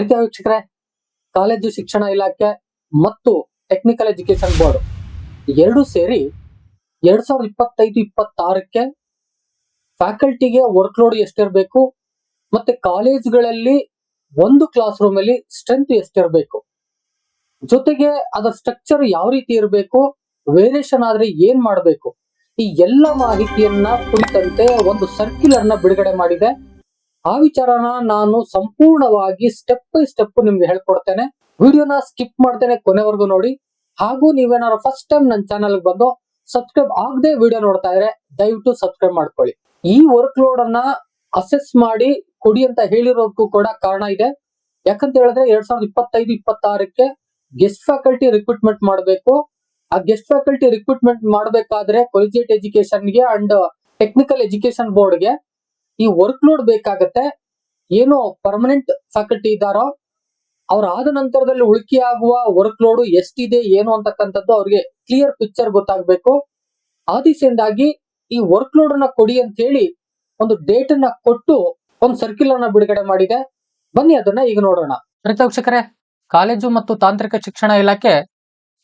ಪ್ರೀತಿಯ ಕಾಲೇಜು ಶಿಕ್ಷಣ ಇಲಾಖೆ ಮತ್ತು ಟೆಕ್ನಿಕಲ್ ಎಜುಕೇಶನ್ ಬೋರ್ಡ್ ಎರಡು ಸೇರಿ ಎರಡ್ ಸಾವಿರದ ಇಪ್ಪತ್ತೈದು, ಇಪ್ಪತ್ತಾರಕ್ಕೆ ಫ್ಯಾಕಲ್ಟಿಗೆ ವರ್ಕ್ಲೋಡ್ ಎಷ್ಟಿರಬೇಕು ಮತ್ತೆ ಕಾಲೇಜ್ಗಳಲ್ಲಿ ಒಂದು ಕ್ಲಾಸ್ ರೂಮ್ ಅಲ್ಲಿ ಸ್ಟ್ರೆಂತ್ ಎಷ್ಟಿರಬೇಕು, ಜೊತೆಗೆ ಅದರ ಸ್ಟ್ರಕ್ಚರ್ ಯಾವ ರೀತಿ ಇರಬೇಕು ವೇರಿಯೇಷನ್ ಆದ್ರೆ ಏನ್ ಮಾಡಬೇಕು, ಈ ಎಲ್ಲ ಮಾಹಿತಿಯನ್ನ ಕುರಿತಂತೆ ಒಂದು ಸರ್ಕ್ಯುಲರ್ನ ಬಿಡುಗಡೆ ಮಾಡಿದೆ. ಆ ವಿಚಾರನ ನಾನು ಸಂಪೂರ್ಣವಾಗಿ ಸ್ಟೆಪ್ ಬೈ ಸ್ಟೆಪ್ ನಿಮ್ಗೆ ಹೇಳ್ಕೊಡ್ತೇನೆ. ವಿಡಿಯೋನ ಸ್ಕಿಪ್ ಮಾಡ್ತೇನೆ ಕೊನೆವರೆಗೂ ನೋಡಿ. ಹಾಗೂ ನೀವೇನಾದ್ರು ಫಸ್ಟ್ ಟೈಮ್ ನನ್ನ ಚಾನಲ್ ಬಂದು ಸಬ್ಸ್ಕ್ರೈಬ್ ಆಗದೆ ವಿಡಿಯೋ ನೋಡ್ತಾ ಇದ್ರೆ ದಯವಿಟ್ಟು ಸಬ್ಸ್ಕ್ರೈಬ್ ಮಾಡ್ಕೊಳ್ಳಿ. ಈ ವರ್ಕ್ ಲೋಡ್ ಅನ್ನ ಅಸೆಸ್ ಮಾಡಿ ಕೊಡಿ ಅಂತ ಹೇಳಿರೋದಕ್ಕೂ ಕೂಡ ಕಾರಣ ಇದೆ. ಯಾಕಂತ ಹೇಳಿದ್ರೆ ಎರಡ್ ಸಾವಿರದ ಇಪ್ಪತ್ತೈದು, ಇಪ್ಪತ್ತಾರಕ್ಕೆ ಗೆಸ್ಟ್ ಫ್ಯಾಕಲ್ಟಿ ರಿಕ್ರೂಟ್ಮೆಂಟ್ ಮಾಡಬೇಕು. ಆ ಗೆಸ್ಟ್ ಫ್ಯಾಕಲ್ಟಿ ರಿಕ್ರೂಟ್ಮೆಂಟ್ ಮಾಡಬೇಕಾದ್ರೆ ಕೊಲಿಜಿಯೇಟ್ ಎಜುಕೇಶನ್ಗೆ ಅಂಡ್ ಟೆಕ್ನಿಕಲ್ ಎಜುಕೇಶನ್ ಬೋರ್ಡ್ಗೆ ಈ ವರ್ಕ್ ಲೋಡ್ ಬೇಕಾಗತ್ತೆ. ಏನು ಪರ್ಮನೆಂಟ್ ಫ್ಯಾಕಲ್ಟಿ ಇದ್ದಾರೋ, ಅವ್ರ ಆದ ನಂತರದಲ್ಲಿ ಉಳಿಕೆ ಆಗುವ ವರ್ಕ್ ಲೋಡ್ ಎಷ್ಟಿದೆ, ಏನು ಅಂತಕ್ಕಂಥದ್ದು ಅವ್ರಿಗೆ ಕ್ಲಿಯರ್ ಪಿಕ್ಚರ್ ಗೊತ್ತಾಗಬೇಕು. ಆ ಈ ವರ್ಕ್ ಲೋಡ್ ಅನ್ನ ಕೊಡಿ ಅಂತ ಹೇಳಿ ಒಂದು ಡೇಟ್ ಅನ್ನ ಕೊಟ್ಟು ಒಂದು ಸರ್ಕ್ಯುಲರ್ ಅನ್ನ ಬಿಡುಗಡೆ ಮಾಡಿದೆ. ಬನ್ನಿ ಅದನ್ನ ಈಗ ನೋಡೋಣ. ಪ್ರತಿಕ್ಷಕರೇ ಕಾಲೇಜು ಮತ್ತು ತಾಂತ್ರಿಕ ಶಿಕ್ಷಣ ಇಲಾಖೆ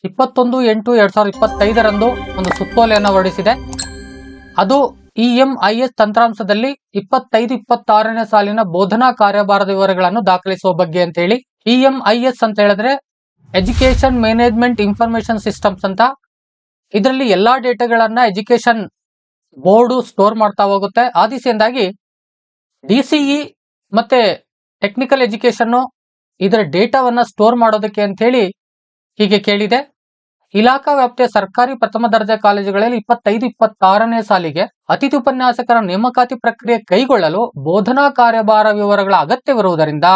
ಇಪ್ಪತ್ತೊಂದು ಎಂಟು ಎರಡ್ ಸಾವಿರದ ಇಪ್ಪತ್ತೈದರಂದು ಒಂದು ಸುತ್ತೋಲೆಯನ್ನು ಹೊರಡಿಸಿದೆ. ಅದು ಇಎಂಐಎಸ್ ತಂತ್ರಾಂಶದಲ್ಲಿ ಇಪ್ಪತ್ತೈದು, ಇಪ್ಪತ್ತಾರನೇ ಸಾಲಿನ ಬೋಧನಾ ಕಾರ್ಯಭಾರದ ವಿವರಗಳನ್ನು ದಾಖಲಿಸುವ ಬಗ್ಗೆ ಅಂತ ಹೇಳಿ. ಇಎಂಐಎಸ್ ಅಂತ ಹೇಳಿದ್ರೆ ಎಜುಕೇಶನ್ ಮ್ಯಾನೇಜ್ಮೆಂಟ್ ಇನ್ಫಾರ್ಮೇಶನ್ ಸಿಸ್ಟಮ್ಸ್ ಅಂತ. ಇದರಲ್ಲಿ ಎಲ್ಲಾ ಡೇಟಾಗಳನ್ನ ಎಜುಕೇಶನ್ ಬೋರ್ಡು ಸ್ಟೋರ್ ಮಾಡ್ತಾ ಹೋಗುತ್ತೆ. ಆ ದಿಸೆಯಿಂದಾಗಿ ಡಿಸಿಇ ಮತ್ತೆ ಟೆಕ್ನಿಕಲ್ ಎಜುಕೇಶನ್ ಇದರ ಡೇಟಾವನ್ನ ಸ್ಟೋರ್ ಮಾಡೋದಕ್ಕೆ ಅಂತ ಹೇಳಿ ಹೀಗೆ ಕೇಳಿದೆ. ಇಲಾಖಾ ವ್ಯಾಪ್ತಿಯ ಸರ್ಕಾರಿ ಪ್ರಥಮ ದರ್ಜೆ ಕಾಲೇಜುಗಳಲ್ಲಿ ಇಪ್ಪತ್ತೈದು, ಇಪ್ಪತ್ತಾರನೇ ಸಾಲಿಗೆ ಅತಿಥಿ ಉಪನ್ಯಾಸಕರ ನೇಮಕಾತಿ ಪ್ರಕ್ರಿಯೆ ಕೈಗೊಳ್ಳಲು ಬೋಧನಾ ಕಾರ್ಯಭಾರ ವಿವರಗಳ ಅಗತ್ಯವಿರುವುದರಿಂದ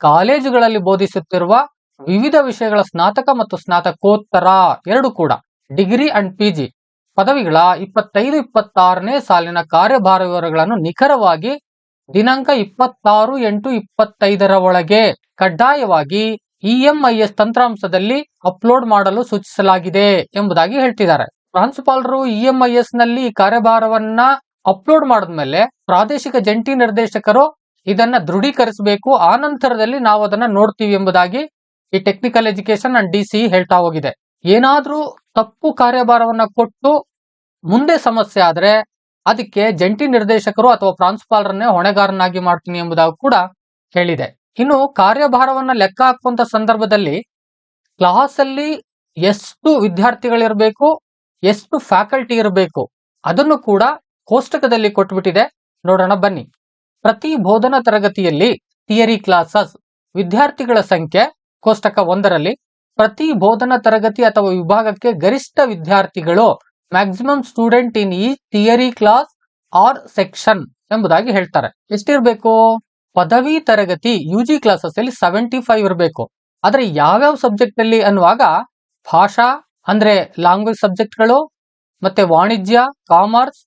ಕಾಲೇಜುಗಳಲ್ಲಿ ಬೋಧಿಸುತ್ತಿರುವ ವಿವಿಧ ವಿಷಯಗಳ ಸ್ನಾತಕ ಮತ್ತು ಸ್ನಾತಕೋತ್ತರ ಎರಡು ಕೂಡ ಡಿಗ್ರಿ ಅಂಡ್ ಪಿಜಿ ಪದವಿಗಳ ಇಪ್ಪತ್ತೈದು, ಇಪ್ಪತ್ತಾರನೇ ಸಾಲಿನ ಕಾರ್ಯಭಾರ ವಿವರಗಳನ್ನು ನಿಖರವಾಗಿ ದಿನಾಂಕ ಇಪ್ಪತ್ತಾರು, ಎಂಟು, ಇಪ್ಪತ್ತೈದರ ಒಳಗೆ ಕಡ್ಡಾಯವಾಗಿ ಇಎಂಐಎಸ್ ತಂತ್ರಾಂಶದಲ್ಲಿ ಅಪ್ಲೋಡ್ ಮಾಡಲು ಸೂಚಿಸಲಾಗಿದೆ ಎಂಬುದಾಗಿ ಹೇಳ್ತಿದ್ದಾರೆ. ಪ್ರಾಂಶುಪಾಲರು ಇಎಂಐಎಸ್ನಲ್ಲಿ ಕಾರ್ಯಭಾರವನ್ನ ಅಪ್ಲೋಡ್ ಮಾಡಿದ್ಮೇಲೆ ಪ್ರಾದೇಶಿಕ ಜಂಟಿ ನಿರ್ದೇಶಕರು ಇದನ್ನ ದೃಢೀಕರಿಸಬೇಕು. ಆ ನಂತರದಲ್ಲಿ ನಾವು ಅದನ್ನ ನೋಡ್ತೀವಿ ಎಂಬುದಾಗಿ ಈ ಟೆಕ್ನಿಕಲ್ ಎಜುಕೇಶನ್ ಅಂಡ್ ಡಿಸಿ ಹೇಳ್ತಾ ಹೋಗಿದೆ. ಏನಾದ್ರೂ ತಪ್ಪು ಕಾರ್ಯಭಾರವನ್ನ ಕೊಟ್ಟು ಮುಂದೆ ಸಮಸ್ಯೆ ಆದ್ರೆ ಅದಕ್ಕೆ ಜಂಟಿ ನಿರ್ದೇಶಕರು ಅಥವಾ ಪ್ರಾಂಶುಪಾಲರನ್ನೇ ಹೊಣೆಗಾರನಾಗಿ ಮಾಡ್ತೀನಿ ಎಂಬುದಾಗಿ ಕೂಡ ಹೇಳಿದೆ. ಇನ್ನು ಕಾರ್ಯಭಾರವನ್ನ ಲೆಕ್ಕ ಹಾಕುವಂತ ಸಂದರ್ಭದಲ್ಲಿ ಕ್ಲಾಸ್ ಅಲ್ಲಿ ಎಷ್ಟು ವಿದ್ಯಾರ್ಥಿಗಳಿರಬೇಕು, ಎಷ್ಟು ಫ್ಯಾಕಲ್ಟಿ ಇರಬೇಕು, ಅದನ್ನು ಕೂಡ ಕೋಷ್ಟಕದಲ್ಲಿ ಕೊಟ್ಬಿಟ್ಟಿದೆ. ನೋಡೋಣ, ಬನ್ನಿ. ಪ್ರತಿ ಬೋಧನಾ ತರಗತಿಯಲ್ಲಿ ಥಿಯರಿ ಕ್ಲಾಸಸ್ ವಿದ್ಯಾರ್ಥಿಗಳ ಸಂಖ್ಯೆ ಕೋಷ್ಟಕ ಒಂದರಲ್ಲಿ ಪ್ರತಿ ಬೋಧನಾ ತರಗತಿ ಅಥವಾ ವಿಭಾಗಕ್ಕೆ ಗರಿಷ್ಠ ವಿದ್ಯಾರ್ಥಿಗಳು ಮ್ಯಾಕ್ಸಿಮಮ್ ಸ್ಟೂಡೆಂಟ್ ಇನ್ ಈ ಥಿಯರಿ ಕ್ಲಾಸ್ ಆರ್ ಸೆಕ್ಷನ್ ಎಂಬುದಾಗಿ ಹೇಳ್ತಾರೆ. ಎಷ್ಟಿರ್ಬೇಕು? ಪದವಿ ತರಗತಿ ಯು ಜಿ ಕ್ಲಾಸಸ್ ಅಲ್ಲಿ ಸೆವೆಂಟಿ ಫೈವ್ ಇರಬೇಕು. ಆದ್ರೆ ಯಾವ್ಯಾವ ಸಬ್ಜೆಕ್ಟ್ ಅಲ್ಲಿ ಅನ್ನುವಾಗ ಭಾಷಾ, ಅಂದ್ರೆ ಲ್ಯಾಂಗ್ವೇಜ್ ಸಬ್ಜೆಕ್ಟ್ಗಳು ಮತ್ತೆ ವಾಣಿಜ್ಯ ಕಾಮರ್ಸ್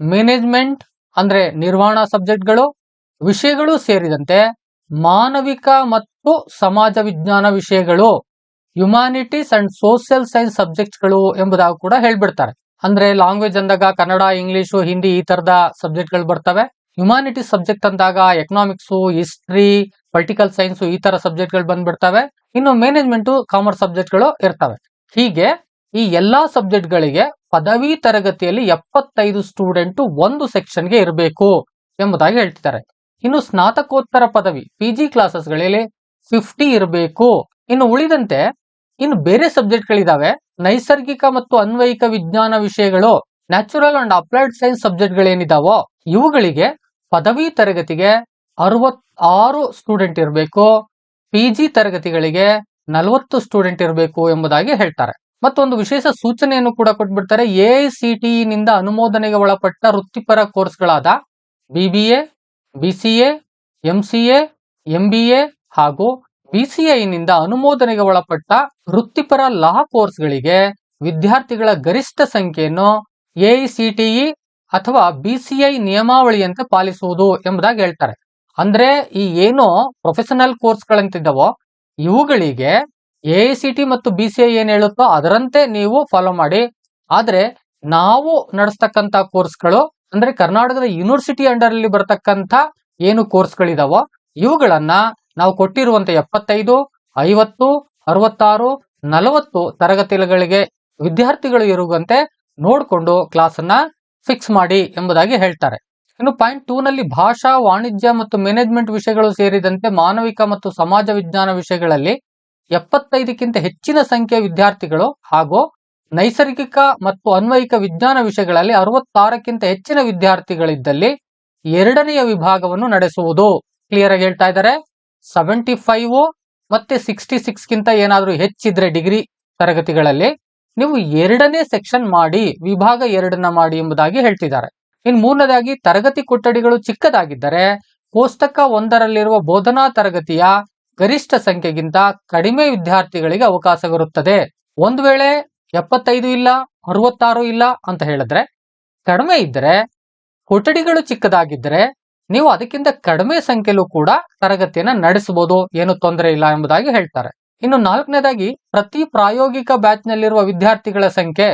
ಮ್ಯಾನೇಜ್ಮೆಂಟ್ ಅಂದ್ರೆ ನಿರ್ವಹಣಾ ಸಬ್ಜೆಕ್ಟ್ಗಳು ವಿಷಯಗಳು ಸೇರಿದಂತೆ ಮಾನವಿಕ ಮತ್ತು ಸಮಾಜ ವಿಜ್ಞಾನ ವಿಷಯಗಳು ಹ್ಯುಮಾನಿಟೀಸ್ ಅಂಡ್ ಸೋಷಿಯಲ್ ಸೈನ್ಸ್ ಸಬ್ಜೆಕ್ಟ್ಗಳು ಎಂಬುದಾಗಿ ಕೂಡ ಹೇಳ್ಬಿಡ್ತಾರೆ. ಅಂದ್ರೆ ಲ್ಯಾಂಗ್ವೇಜ್ ಅಂದಾಗ ಕನ್ನಡ, ಇಂಗ್ಲಿಷು, ಹಿಂದಿ ಈ ತರದ ಸಬ್ಜೆಕ್ಟ್ಗಳು ಬರ್ತವೆ. ಹ್ಯುಮ್ಯಾನಿಟೀಸ್ ಸಬ್ಜೆಕ್ಟ್ ಅಂದಾಗ ಎಕನಾಮಿಕ್ಸ್ ಹಿಸ್ಟ್ರಿ ಪೊಲಿಟಿಕಲ್ ಸೈನ್ಸು ಈ ತರ ಸಬ್ಜೆಕ್ಟ್ಗಳು ಬಂದ್ಬಿಡ್ತವೆ. ಇನ್ನು ಮ್ಯಾನೇಜ್ಮೆಂಟ್ ಕಾಮರ್ಸ್ ಸಬ್ಜೆಕ್ಟ್ಗಳು ಇರ್ತವೆ. ಹೀಗೆ ಈ ಎಲ್ಲಾ ಸಬ್ಜೆಕ್ಟ್ಗಳಿಗೆ ಪದವಿ ತರಗತಿಯಲ್ಲಿ ಎಪ್ಪತ್ತೈದು ಸ್ಟೂಡೆಂಟ್ ಒಂದು ಸೆಕ್ಷನ್ಗೆ ಇರಬೇಕು ಎಂಬುದಾಗಿ ಹೇಳ್ತಿದ್ದಾರೆ. ಇನ್ನು ಸ್ನಾತಕೋತ್ತರ ಪದವಿ ಪಿ ಜಿ ಕ್ಲಾಸಸ್ಗಳಲ್ಲಿ ಫಿಫ್ಟಿ ಇರಬೇಕು. ಇನ್ನು ಉಳಿದಂತೆ ಇನ್ನು ಬೇರೆ ಸಬ್ಜೆಕ್ಟ್ಗಳಿದಾವೆ ನೈಸರ್ಗಿಕ ಮತ್ತು ಅನ್ವಯಿಕ ವಿಜ್ಞಾನ ವಿಷಯಗಳು ನ್ಯಾಚುರಲ್ ಅಂಡ್ ಅಪ್ಲೈಡ್ ಸೈನ್ಸ್ ಸಬ್ಜೆಕ್ಟ್ಗಳೇನಿದಾವೋ ಇವುಗಳಿಗೆ ಪದವಿ ತರಗತಿಗೆ ಅರವತ್ತಾರು ಸ್ಟೂಡೆಂಟ್ ಇರಬೇಕು ಪಿ ಜಿ ತರಗತಿಗಳಿಗೆ ನಲವತ್ತು ಸ್ಟೂಡೆಂಟ್ ಇರಬೇಕು ಎಂಬುದಾಗಿ ಹೇಳ್ತಾರೆ. ಮತ್ತೊಂದು ವಿಶೇಷ ಸೂಚನೆಯನ್ನು ಕೂಡ ಕೊಟ್ಬಿಡ್ತಾರೆ. ಎಐಸಿಟಿ ನಿಂದ ಅನುಮೋದನೆಗೆ ಒಳಪಟ್ಟ ವೃತ್ತಿಪರ ಕೋರ್ಸ್ಗಳಾದ ಬಿಬಿಎ ಬಿಸಿಎ ಎಂಸಿಎ ಎಂಬಿಎ ಹಾಗೂ ಬಿಸಿಐನಿಂದ ಅನುಮೋದನೆಗೆ ಒಳಪಟ್ಟ ವೃತ್ತಿಪರ ಲಾ ಕೋರ್ಸ್ಗಳಿಗೆ ವಿದ್ಯಾರ್ಥಿಗಳ ಗರಿಷ್ಠ ಸಂಖ್ಯೆಯನ್ನು ಎಐಸಿಟಿಇ ಅಥವಾ ಬಿಸಿಐ ನಿಯಮಾವಳಿಯಂತೆ ಪಾಲಿಸುವುದು ಎಂಬುದಾಗಿ ಹೇಳ್ತಾರೆ. ಅಂದ್ರೆ ಈ ಏನು ಪ್ರೊಫೆಷನಲ್ ಕೋರ್ಸ್ಗಳಂತಿದ್ದವೋ ಇವುಗಳಿಗೆ ಎಐಸಿಟಿ ಮತ್ತು ಬಿಸಿಐ ಏನ್ ಹೇಳುತ್ತೋ ಅದರಂತೆ ನೀವು ಫಾಲೋ ಮಾಡಿ. ಆದ್ರೆ ನಾವು ನಡೆಸ್ತಕ್ಕಂತ ಕೋರ್ಸ್ಗಳು ಅಂದ್ರೆ ಕರ್ನಾಟಕದ ಯೂನಿವರ್ಸಿಟಿ ಅಂಡರ್ ಅಲ್ಲಿ ಬರತಕ್ಕಂತ ಏನು ಕೋರ್ಸ್ಗಳಿದಾವೋ ಇವುಗಳನ್ನ ನಾವು ಕೊಟ್ಟಿರುವಂತ ಎಪ್ಪತ್ತೈದು, ಐವತ್ತು, ಅರವತ್ತಾರು, ನಲವತ್ತು ತರಗತಿಗಳಿಗೆ ವಿದ್ಯಾರ್ಥಿಗಳು ಇರುವಂತೆ ನೋಡಿಕೊಂಡು ಕ್ಲಾಸ್ ಅನ್ನ ಫಿಕ್ಸ್ ಮಾಡಿ ಎಂಬುದಾಗಿ ಹೇಳ್ತಾರೆ. ಇನ್ನು ಪಾಯಿಂಟ್ ಟೂ ನಲ್ಲಿ ಭಾಷಾ, ವಾಣಿಜ್ಯ ಮತ್ತು ಮ್ಯಾನೇಜ್ಮೆಂಟ್ ವಿಷಯಗಳು ಸೇರಿದಂತೆ ಮಾನವಿಕ ಮತ್ತು ಸಮಾಜ ವಿಜ್ಞಾನ ವಿಷಯಗಳಲ್ಲಿ ಎಪ್ಪತ್ತೈದಕ್ಕಿಂತ ಹೆಚ್ಚಿನ ಸಂಖ್ಯೆಯ ವಿದ್ಯಾರ್ಥಿಗಳು ಹಾಗೂ ನೈಸರ್ಗಿಕ ಮತ್ತು ಅನ್ವಯಿಕ ವಿಜ್ಞಾನ ವಿಷಯಗಳಲ್ಲಿ ಅರವತ್ತಾರಕ್ಕಿಂತ ಹೆಚ್ಚಿನ ವಿದ್ಯಾರ್ಥಿಗಳಿದ್ದಲ್ಲಿ ಎರಡನೆಯ ವಿಭಾಗವನ್ನು ನಡೆಸುವುದು. ಕ್ಲಿಯರ್ ಆಗಿ ಹೇಳ್ತಾ ಇದ್ದಾರೆ? ಸೆವೆಂಟಿ ಫೈವ್ ಮತ್ತೆ ಸಿಕ್ಸ್ಟಿ ಸಿಕ್ಸ್ ಏನಾದರೂ ಹೆಚ್ಚಿದ್ರೆ ಡಿಗ್ರಿ ತರಗತಿಗಳಲ್ಲಿ ನೀವು ಎರಡನೇ ಸೆಕ್ಷನ್ ಮಾಡಿ, ವಿಭಾಗ ಎರಡನ್ನ ಮಾಡಿ ಎಂಬುದಾಗಿ ಹೇಳ್ತಿದ್ದಾರೆ. ಇನ್ ಮೂರನೇದಾಗಿ, ತರಗತಿ ಕೊಠಡಿಗಳು ಚಿಕ್ಕದಾಗಿದ್ದರೆ ಕೋಷ್ಟಕ ಒಂದರಲ್ಲಿರುವ ಬೋಧನಾ ತರಗತಿಯ ಗರಿಷ್ಠ ಸಂಖ್ಯೆಗಿಂತ ಕಡಿಮೆ ವಿದ್ಯಾರ್ಥಿಗಳಿಗೆ ಅವಕಾಶವಿರುತ್ತದೆ ಒಂದು ವೇಳೆ ಎಪ್ಪತ್ತೈದು ಇಲ್ಲ, ಅರವತ್ತಾರು ಇಲ್ಲ ಅಂತ ಹೇಳಿದ್ರೆ, ಕಡಿಮೆ ಇದ್ದರೆ, ಕೊಠಡಿಗಳು ಚಿಕ್ಕದಾಗಿದ್ದರೆ, ನೀವು ಅದಕ್ಕಿಂತ ಕಡಿಮೆ ಸಂಖ್ಯೆಯಲ್ಲೂ ಕೂಡ ತರಗತಿಯನ್ನ ನಡೆಸಬಹುದು. ಏನು ತೊಂದರೆ ಇಲ್ಲ ಎಂಬುದಾಗಿ ಹೇಳ್ತಾರೆ. ಇನ್ನು ನಾಲ್ಕನೇದಾಗಿ ಪ್ರತಿ ಪ್ರಾಯೋಗಿಕ ಬ್ಯಾಚ್ ನಲ್ಲಿರುವ ವಿದ್ಯಾರ್ಥಿಗಳ ಸಂಖ್ಯೆ.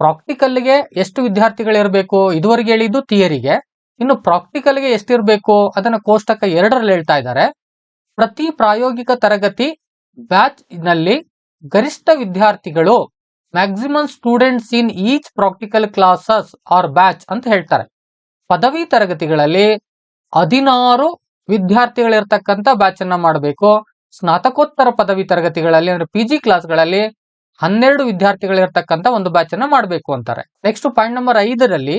ಪ್ರಾಕ್ಟಿಕಲ್ಗೆ ಎಷ್ಟು ವಿದ್ಯಾರ್ಥಿಗಳಿರಬೇಕು? ಇದುವರೆಗೆ ಹೇಳಿದ್ದು ಥಿಯರಿಗೆ ಇನ್ನು ಪ್ರಾಕ್ಟಿಕಲ್ಗೆ ಎಷ್ಟಿರಬೇಕು? ಅದನ್ನ ಕೋಷ್ಟಕ ಎರಡರಲ್ಲಿ ಹೇಳ್ತಾ ಇದ್ದಾರೆ. ಪ್ರತಿ ಪ್ರಾಯೋಗಿಕ ತರಗತಿ ಬ್ಯಾಚ್ನಲ್ಲಿ ಗರಿಷ್ಠ ವಿದ್ಯಾರ್ಥಿಗಳು maximum students in each practical classes are batch ಅಂತ ಹೇಳ್ತಾರೆ. ಪದವಿ ತರಗತಿಗಳಲ್ಲಿ ಹದಿನಾರು ವಿದ್ಯಾರ್ಥಿಗಳಿರ್ತಕ್ಕಂಥ ಬ್ಯಾಚ್ ಅನ್ನ ಮಾಡಬೇಕು. ಸ್ನಾತಕೋತ್ತರ ಪದವಿ ತರಗತಿಗಳಲ್ಲಿ ಅಂದ್ರೆ ಪಿ ಜಿ ಕ್ಲಾಸ್ಗಳಲ್ಲಿ ಹನ್ನೆರಡು ವಿದ್ಯಾರ್ಥಿಗಳಿರ್ತಕ್ಕಂಥ ಒಂದು ಬ್ಯಾಚ್ ಅನ್ನ ಮಾಡಬೇಕು ಅಂತಾರೆ. ನೆಕ್ಸ್ಟ್ ಪಾಯಿಂಟ್ ನಂಬರ್ ಐದರಲ್ಲಿ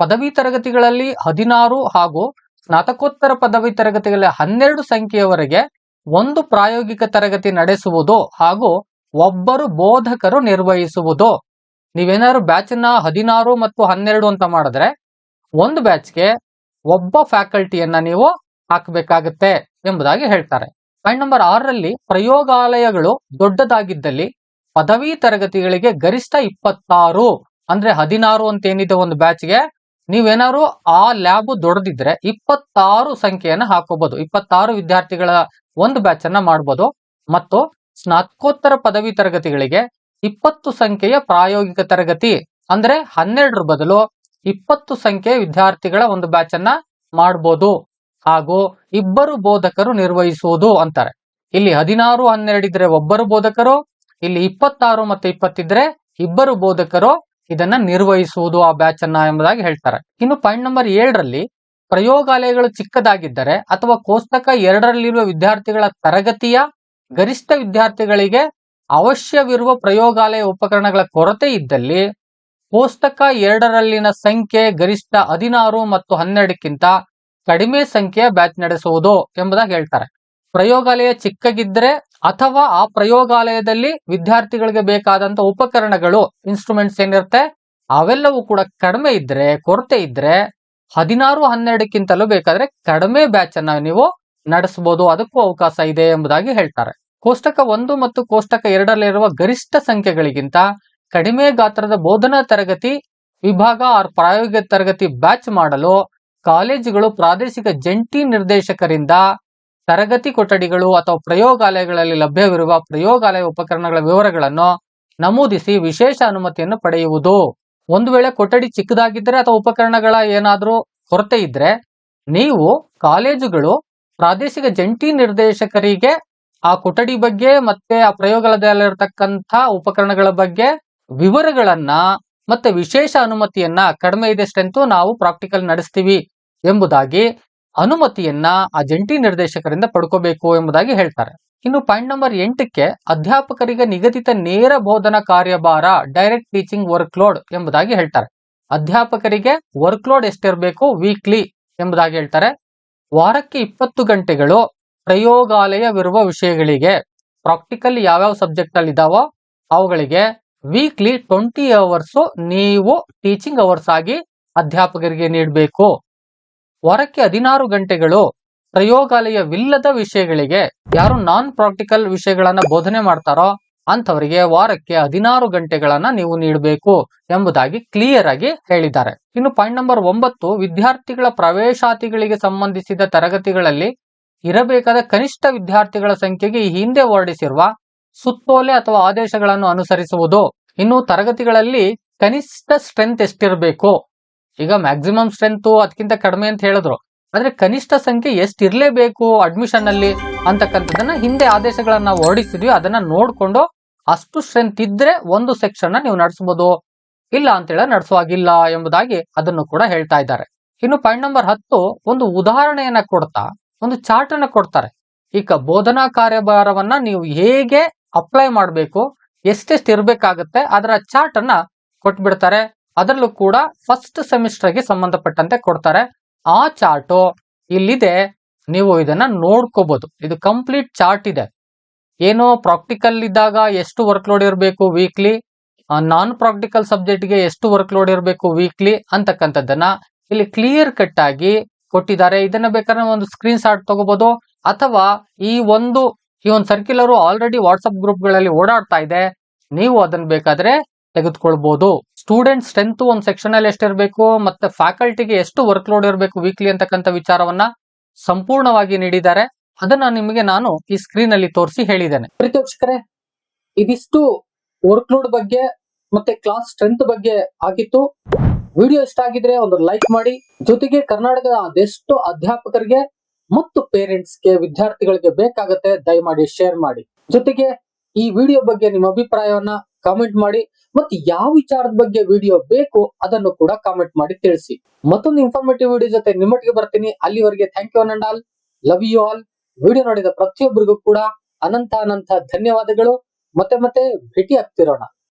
ಪದವಿ ತರಗತಿಗಳಲ್ಲಿ ಹದಿನಾರು ಹಾಗೂ ಸ್ನಾತಕೋತ್ತರ ಪದವಿ ತರಗತಿಗಳಲ್ಲಿ ಹನ್ನೆರಡು ಸಂಖ್ಯೆಯವರೆಗೆ ಒಂದು ಪ್ರಾಯೋಗಿಕ ತರಗತಿ ನಡೆಸುವುದು ಹಾಗೂ ಒಬ್ಬರು ಬೋಧಕರು ನಿರ್ವಹಿಸುವುದು, ನೀವೇನಾದ್ರು ಬ್ಯಾಚ್ನ ಹದಿನಾರು ಮತ್ತು ಹನ್ನೆರಡು ಅಂತ ಮಾಡಿದ್ರೆ ಒಂದು ಬ್ಯಾಚ್ಗೆ ಒಬ್ಬ ಫ್ಯಾಕಲ್ಟಿಯನ್ನ ನೀವು ಹಾಕಬೇಕಾಗತ್ತೆ ಎಂಬುದಾಗಿ ಹೇಳ್ತಾರೆ. ಪಾಯಿಂಟ್ ನಂಬರ್ ಆರರಲ್ಲಿ ಪ್ರಯೋಗಾಲಯಗಳು ದೊಡ್ಡದಾಗಿದ್ದಲ್ಲಿ ಪದವಿ ತರಗತಿಗಳಿಗೆ ಗರಿಷ್ಠ ಇಪ್ಪತ್ತಾರು, ಅಂದ್ರೆ ಹದಿನಾರು ಅಂತ ಏನಿದೆ ಒಂದು ಬ್ಯಾಚ್ಗೆ ನೀವೇನಾದ್ರು ಆ ಲ್ಯಾಬ್ ದೊಡ್ಡದಿದ್ರೆ ಇಪ್ಪತ್ತಾರು ಸಂಖ್ಯೆಯನ್ನು ಹಾಕೋಬಹುದು ಇಪ್ಪತ್ತಾರು ವಿದ್ಯಾರ್ಥಿಗಳ ಒಂದು ಬ್ಯಾಚ್ ಅನ್ನ ಮಾಡಬಹುದು ಮತ್ತು ಸ್ನಾತಕೋತ್ತರ ಪದವಿ ತರಗತಿಗಳಿಗೆ ಇಪ್ಪತ್ತು ಸಂಖ್ಯೆಯ ಪ್ರಾಯೋಗಿಕ ತರಗತಿ, ಅಂದ್ರೆ ಹನ್ನೆರಡರ ಬದಲು ಇಪ್ಪತ್ತು ಸಂಖ್ಯೆಯ ವಿದ್ಯಾರ್ಥಿಗಳ ಒಂದು ಬ್ಯಾಚ್ ಅನ್ನ ಮಾಡಬಹುದು ಹಾಗೂ ಇಬ್ಬರು ಬೋಧಕರು ನಿರ್ವಹಿಸುವುದು ಅಂತಾರೆ. ಇಲ್ಲಿ ಹದಿನಾರು ಹನ್ನೆರಡು ಇದ್ರೆ ಒಬ್ಬರು ಬೋಧಕರು, ಇಲ್ಲಿ ಇಪ್ಪತ್ತಾರು ಮತ್ತೆ ಇಪ್ಪತ್ತಿದ್ರೆ ಇಬ್ಬರು ಬೋಧಕರು ಇದನ್ನ ನಿರ್ವಹಿಸುವುದು ಆ ಬ್ಯಾಚ್ ಅನ್ನ ಎಂಬುದಾಗಿ ಹೇಳ್ತಾರೆ. ಇನ್ನು ಪಾಯಿಂಟ್ ನಂಬರ್ ಏಳರಲ್ಲಿ ಪ್ರಯೋಗಾಲಯಗಳು ಚಿಕ್ಕದಾಗಿದ್ದರೆ ಅಥವಾ ಕೋಷ್ಟಕ ಎರಡರಲ್ಲಿರುವ ವಿದ್ಯಾರ್ಥಿಗಳ ತರಗತಿಯ ಗರಿಷ್ಠ ವಿದ್ಯಾರ್ಥಿಗಳಿಗೆ ಅವಶ್ಯವಿರುವ ಪ್ರಯೋಗಾಲಯ ಉಪಕರಣಗಳ ಕೊರತೆ ಇದ್ದಲ್ಲಿ ಕೋಷ್ಟಕ ಎರಡರಲ್ಲಿನ ಸಂಖ್ಯೆ ಗರಿಷ್ಠ ಹದಿನಾರು ಮತ್ತು ಹನ್ನೆರಡಕ್ಕಿಂತ ಕಡಿಮೆ ಸಂಖ್ಯೆಯ ಬ್ಯಾಚ್ ನಡೆಸುವುದು ಎಂಬುದಾಗಿ ಹೇಳ್ತಾರೆ. ಪ್ರಯೋಗಾಲಯ ಚಿಕ್ಕಗಿದ್ರೆ ಅಥವಾ ಆ ಪ್ರಯೋಗಾಲಯದಲ್ಲಿ ವಿದ್ಯಾರ್ಥಿಗಳಿಗೆ ಬೇಕಾದಂತ ಉಪಕರಣಗಳು ಇನ್ಸ್ಟ್ರೂಮೆಂಟ್ಸ್ ಏನಿರುತ್ತೆ, ಅವೆಲ್ಲವೂ ಕೂಡ ಕಡಿಮೆ ಇದ್ರೆ, ಕೊರತೆ ಇದ್ರೆ ಹದಿನಾರು, ಹನ್ನೆರಡಕ್ಕಿಂತಲೂ ಬೇಕಾದ್ರೆ ಕಡಿಮೆ ಬ್ಯಾಚ್ ಅನ್ನ ನೀವು ನಡೆಸಬಹುದು ಅದಕ್ಕೂ ಅವಕಾಶ ಇದೆ ಎಂಬುದಾಗಿ ಹೇಳ್ತಾರೆ. ಕೋಷ್ಟಕ ಒಂದು ಮತ್ತು ಕೋಷ್ಟಕ ಎರಡರಲ್ಲಿರುವ ಗರಿಷ್ಠ ಸಂಖ್ಯೆಗಳಿಗಿಂತ ಕಡಿಮೆ ಗಾತ್ರದ ಬೋಧನಾ ತರಗತಿ, ವಿಭಾಗ ಆರ್ ಪ್ರಾಯೋಗಿಕ ತರಗತಿ ಬ್ಯಾಚ್ ಮಾಡಲು ಕಾಲೇಜುಗಳು ಪ್ರಾದೇಶಿಕ ಜಂಟಿ ನಿರ್ದೇಶಕರಿಂದ ತರಗತಿ ಕೊಠಡಿಗಳು ಅಥವಾ ಪ್ರಯೋಗಾಲಯಗಳಲ್ಲಿ ಲಭ್ಯವಿರುವ ಪ್ರಯೋಗಾಲಯ ಉಪಕರಣಗಳ ವಿವರಗಳನ್ನು ನಮೂದಿಸಿ ವಿಶೇಷ ಅನುಮತಿಯನ್ನು ಪಡೆಯುವುದು. ಒಂದು ವೇಳೆ ಕೊಠಡಿ ಚಿಕ್ಕದಾಗಿದ್ದರೆ ಅಥವಾ ಉಪಕರಣಗಳ ಏನಾದರೂ ಕೊರತೆ ಇದ್ರೆ ನೀವು ಕಾಲೇಜುಗಳು ಪ್ರಾದೇಶಿಕ ಜಂಟಿ ನಿರ್ದೇಶಕರಿಗೆ ಆ ಕೊಠಡಿ ಬಗ್ಗೆ ಮತ್ತೆ ಆ ಪ್ರಯೋಗಾಲಯದಲ್ಲಿರತಕ್ಕಂಥ ಉಪಕರಣಗಳ ಬಗ್ಗೆ ವಿವರಗಳನ್ನ ಮತ್ತೆ ವಿಶೇಷ ಅನುಮತಿಯನ್ನ ಕಡಿಮೆ ಇದೆ ಸ್ಟ್ರೆಂತ್ ನಾವು ಪ್ರಾಕ್ಟಿಕಲ್ ನಡೆಸ್ತೀವಿ. ಎಂಬುದಾಗಿ ಅನುಮತಿಯನ್ನ ಆ ಜಂಟಿ ನಿರ್ದೇಶಕರಿಂದ ಪಡ್ಕೋಬೇಕು ಎಂಬುದಾಗಿ ಹೇಳ್ತಾರೆ. ಇನ್ನು ಪಾಯಿಂಟ್ ನಂಬರ್ ಎಂಟಕ್ಕೆ ಅಧ್ಯಾಪಕರಿಗೆ ನಿಗದಿತ ನೇರ ಬೋಧನಾ ಕಾರ್ಯಭಾರ ಡೈರೆಕ್ಟ್ ಟೀಚಿಂಗ್ ವರ್ಕ್ ಲೋಡ್ ಎಂಬುದಾಗಿ ಹೇಳ್ತಾರೆ. ಅಧ್ಯಾಪಕರಿಗೆ ವರ್ಕ್ ಲೋಡ್ ಎಷ್ಟಿರಬೇಕು? ವೀಕ್ಲಿ ಎಂಬುದಾಗಿ ಹೇಳ್ತಾರೆ. ವಾರಕ್ಕೆ ಇಪ್ಪತ್ತು ಗಂಟೆಗಳು ಪ್ರಯೋಗಾಲಯವಿರುವ ವಿಷಯಗಳಿಗೆ ಪ್ರಾಕ್ಟಿಕಲ್ ಯಾವ್ಯಾವ ಸಬ್ಜೆಕ್ಟ್ ಅಲ್ಲಿ ಇದಾವೋ ಅವುಗಳಿಗೆ ವೀಕ್ಲಿ ಟ್ವೆಂಟಿ ಅವರ್ಸ್ ನೀವು ಟೀಚಿಂಗ್ ಅವರ್ಸ್ ಆಗಿ ಅಧ್ಯಾಪಕರಿಗೆ ನೀಡಬೇಕು. ವಾರಕ್ಕೆ ಹದಿನಾರು ಗಂಟೆಗಳು ಪ್ರಯೋಗಾಲಯವಿಲ್ಲದ ವಿಷಯಗಳಿಗೆ ಯಾರು ನಾನ್ ಪ್ರಾಕ್ಟಿಕಲ್ ವಿಷಯಗಳನ್ನ ಬೋಧನೆ ಮಾಡ್ತಾರೋ ಅಂತವರಿಗೆ ವಾರಕ್ಕೆ ಹದಿನಾರು ಗಂಟೆಗಳನ್ನ ನೀವು ನೀಡಬೇಕು ಎಂಬುದಾಗಿ ಕ್ಲಿಯರ್ ಆಗಿ ಹೇಳಿದ್ದಾರೆ. ಇನ್ನು ಪಾಯಿಂಟ್ ನಂಬರ್ ಒಂಬತ್ತು, ವಿದ್ಯಾರ್ಥಿಗಳ ಪ್ರವೇಶಾತಿಗಳಿಗೆ ಸಂಬಂಧಿಸಿದ ತರಗತಿಗಳಲ್ಲಿ ಇರಬೇಕಾದ ಕನಿಷ್ಠ ವಿದ್ಯಾರ್ಥಿಗಳ ಸಂಖ್ಯೆಗೆ ಈ ಹಿಂದೆ ಹೊರಡಿಸಿರುವ ಸುತ್ತೋಲೆ ಅಥವಾ ಆದೇಶಗಳನ್ನು ಅನುಸರಿಸುವುದು. ಇನ್ನು ತರಗತಿಗಳಲ್ಲಿ ಕನಿಷ್ಠ ಸ್ಟ್ರೆಂತ್ ಎಷ್ಟಿರಬೇಕು? ಈಗ ಮ್ಯಾಕ್ಸಿಮಮ್ ಸ್ಟ್ರೆಂತ್ ಅದಕ್ಕಿಂತ ಕಡಿಮೆ ಅಂತ ಹೇಳಿದ್ರು. ಆದ್ರೆ ಕನಿಷ್ಠ ಸಂಖ್ಯೆ ಎಷ್ಟು ಇರಲೇಬೇಕು ಅಡ್ಮಿಷನ್ ಅಲ್ಲಿ ಅಂತಕ್ಕಂಥದ್ದನ್ನ ಹಿಂದೆ ಆದೇಶಗಳನ್ನ ಹೊರಡಿಸಿದ್ವಿ. ಅದನ್ನ ನೋಡಿಕೊಂಡು ಅಷ್ಟು ಸ್ಟ್ರೆಂತ್ ಇದ್ರೆ ಒಂದು ಸೆಕ್ಷನ್ ನೀವು ನಡೆಸಬಹುದು ಇಲ್ಲ ಅಂತೇಳಿ ನಡೆಸುವಾಗಿಲ್ಲ ಎಂಬುದಾಗಿ ಅದನ್ನು ಕೂಡ ಹೇಳ್ತಾ ಇದ್ದಾರೆ. ಇನ್ನು ಪಾಯಿಂಟ್ ನಂಬರ್ ಹತ್ತು, ಒಂದು ಉದಾಹರಣೆಯನ್ನ ಕೊಡ್ತಾ, ಒಂದು ಚಾರ್ಟ್ ಅನ್ನ ಕೊಡ್ತಾರೆ. ಈಗ ಬೋಧನಾ ಕಾರ್ಯಭಾರವನ್ನ ನೀವು ಹೇಗೆ ಅಪ್ಲೈ ಮಾಡಬೇಕು, ಎಷ್ಟೆಷ್ಟು ಇರಬೇಕಾಗುತ್ತೆ, ಅದರ ಚಾರ್ಟ್ ಅನ್ನ ಕೊಟ್ಬಿಡ್ತಾರೆ. ಅದರಲ್ಲೂ ಕೂಡ ಫಸ್ಟ್ ಸೆಮಿಸ್ಟರ್ಗೆ ಸಂಬಂಧಪಟ್ಟಂತೆ ಕೊಡ್ತಾರೆ. ಆ ಚಾರ್ಟು ಇಲ್ಲಿದೆ. ನೀವು ಇದನ್ನ ನೋಡ್ಕೋಬಹುದು ಇದು ಕಂಪ್ಲೀಟ್ ಚಾರ್ಟ್ ಇದೆ. ಏನು ಪ್ರಾಕ್ಟಿಕಲ್ ಇದ್ದಾಗ ಎಷ್ಟು ವರ್ಕ್ ಲೋಡ್ ಇರಬೇಕು ವೀಕ್ಲಿ ನಾನ್ ಪ್ರಾಕ್ಟಿಕಲ್ ಸಬ್ಜೆಕ್ಟ್ಗೆ ಎಷ್ಟು ವರ್ಕ್ ಲೋಡ್ ಇರಬೇಕು ವೀಕ್ಲಿ ಅಂತಕ್ಕಂಥದ್ದನ್ನ ಇಲ್ಲಿ ಕ್ಲಿಯರ್ ಕಟ್ ಆಗಿ ಕೊಟ್ಟಿದ್ದಾರೆ. ಇದನ್ನ ಬೇಕಾದ್ರೆ ಒಂದು ಸ್ಕ್ರೀನ್ ಶಾಟ್ ತಗೋಬಹುದು ಅಥವಾ ಈ ಒಂದು ಈ ಒಂದು ಸರ್ಕ್ಯುಲರ್ ಆಲ್ರೆಡಿ ವಾಟ್ಸಪ್ ಗ್ರೂಪ್ಗಳಲ್ಲಿ ಓಡಾಡ್ತಾ ಇದೆ. ನೀವು ಅದನ್ನ ಬೇಕಾದ್ರೆ ತೆಗೆದುಕೊಳ್ಬಹುದು ಸ್ಟೂಡೆಂಟ್ ಸ್ಟ್ರೆಂತ್ ಒಂದು ಸೆಕ್ಷನ್ ಅಲ್ಲಿ ಎಷ್ಟಿರಬೇಕು, ಮತ್ತೆ ಫ್ಯಾಕಲ್ಟಿಗೆ ಎಷ್ಟು ವರ್ಕ್ ಲೋಡ್ ಇರಬೇಕು ವೀಕ್ಲಿ ಅಂತಕ್ಕಂಥ ವಿಚಾರವನ್ನ ಸಂಪೂರ್ಣವಾಗಿ ನೀಡಿದ್ದಾರೆ. ಅದನ್ನ ನಿಮಗೆ ನಾನು ಈ ಸ್ಕ್ರೀನ್ ಅಲ್ಲಿ ತೋರಿಸಿ ಹೇಳಿದ್ದೇನೆ. ಪ್ರೀತೋಕ್ಷಕರೇ ಇದಿಷ್ಟು ವರ್ಕ್ ಲೋಡ್ ಬಗ್ಗೆ ಮತ್ತೆ ಕ್ಲಾಸ್ ಸ್ಟ್ರೆಂತ್ ಬಗ್ಗೆ ಆಗಿತ್ತು. ವಿಡಿಯೋ ಇಷ್ಟ ಆಗಿದ್ರೆ ಒಂದು ಲೈಕ್ ಮಾಡಿ. ಜೊತೆಗೆ ಕರ್ನಾಟಕದ ಅದೆಷ್ಟು ಅಧ್ಯಾಪಕರಿಗೆ ಮತ್ತು ಪೇರೆಂಟ್ಸ್ಗೆ ವಿದ್ಯಾರ್ಥಿಗಳಿಗೆ ಬೇಕಾಗತ್ತೆ, ದಯಮಾಡಿ ಶೇರ್ ಮಾಡಿ. ಜೊತೆಗೆ ಈ ವಿಡಿಯೋ ಬಗ್ಗೆ ನಿಮ್ಮ ಅಭಿಪ್ರಾಯವನ್ನ ಕಾಮೆಂಟ್ ಮಾಡಿ ಮತ್ತೆ ಯಾವ ವಿಚಾರದ ಬಗ್ಗೆ ವಿಡಿಯೋ ಬೇಕು ಅದನ್ನು ಕೂಡ ಕಾಮೆಂಟ್ ಮಾಡಿ ತಿಳಿಸಿ. ಮತ್ತೊಂದು ಇನ್ಫಾರ್ಮೇಟಿವ್ ವಿಡಿಯೋ ಜೊತೆ ನಿಮ್ಮೊಟ್ಟಿಗೆ ಬರ್ತೀನಿ. ಅಲ್ಲಿವರೆಗೆ thank you and all love you all video ನೋಡಿದ ಪ್ರತಿಯೊಬ್ಬರಿಗೂ ಕೂಡ ಅನಂತ ಅನಂತ ಧನ್ಯವಾದಗಳು. ಮತ್ತೆ ಮತ್ತೆ ಭೇಟಿ ಆಗ್ತಿರೋಣ